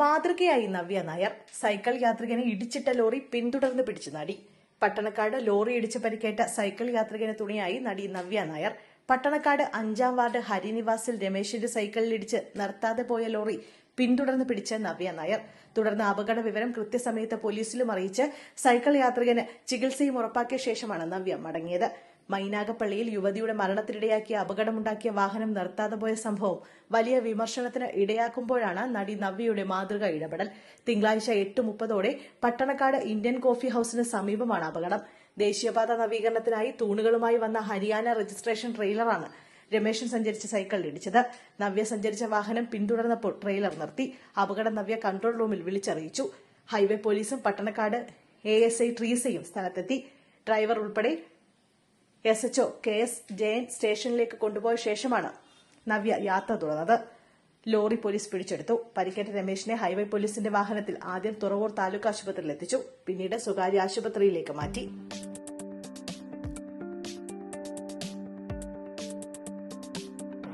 മാതൃകയായി നവ്യ നായർ സൈക്കിൾ യാത്രികനെ ഇടിച്ചിട്ട ലോറി പിന്തുടർന്ന് പിടിച്ചു നടി. പട്ടണക്കാട് ലോറി ഇടിച്ച് പരിക്കേറ്റ സൈക്കിൾ യാത്രികന് തുണിയായി നടി നവ്യ നായർ. പട്ടണക്കാട് അഞ്ചാം വാർഡ് ഹരിനിവാസിൽ രമേശിന്റെ സൈക്കിളിലിടിച്ച് നിർത്താതെ പോയ ലോറി പിന്തുടർന്ന് പിടിച്ച നവ്യ നായർ. തുടർന്ന് അപകട വിവരം കൃത്യസമയത്ത് പോലീസിലും അറിയിച്ച് സൈക്കിൾ യാത്രികന് ചികിത്സയും ഉറപ്പാക്കിയ ശേഷമാണ് നവ്യ മടങ്ങിയത്. മൈനാഗപ്പള്ളിയിൽ യുവതിയുടെ മരണത്തിനിടയാക്കിയ അപകടമുണ്ടാക്കിയ വാഹനം നിർത്താതെ പോയ സംഭവം വലിയ വിമർശനത്തിന് ഇടയാക്കുമ്പോഴാണ് നടി നവ്യയുടെ മാതൃക ഇടപെടൽ. തിങ്കളാഴ്ച എട്ട് മുപ്പതോടെ പട്ടണക്കാട് ഇന്ത്യൻ കോഫി ഹൌസിന് സമീപമാണ് അപകടം. ദേശീയപാത നവീകരണത്തിനായി തൂണുകളുമായി വന്ന ഹരിയാന രജിസ്ട്രേഷൻ ട്രെയിലറാണ് രമേശൻ സഞ്ചരിച്ച സൈക്കിളിൽ ഇടിച്ചത്. നവ്യ സഞ്ചരിച്ച വാഹനം പിന്തുടർന്നപ്പോൾ ട്രെയിലർ നിർത്തി. അപകടം നവ്യ കൺട്രോൾ റൂമിൽ വിളിച്ചറിയിച്ചു. ഹൈവേ പോലീസും പട്ടണക്കാട് എ എസ് ഐ ട്രീസയും സ്ഥലത്തെത്തി. ഡ്രൈവർ ഉൾപ്പെടെ S H O K S Jayan സ്റ്റേഷനിലേക്ക് കൊണ്ടുപോയ ശേഷമാണ് നവ്യ യാത്ര തുടർന്നത്. ലോറി പോലീസ് പിടിച്ചെടുത്തു. പരിക്കേറ്റ രമേശിനെ ഹൈവേ പോലീസിന്റെ വാഹനത്തിൽ ആദ്യം തുറവൂർ താലൂക്ക് ആശുപത്രിയിൽ എത്തിച്ചു. പിന്നീട് സ്വകാര്യ ആശുപത്രിയിലേക്ക് മാറ്റി.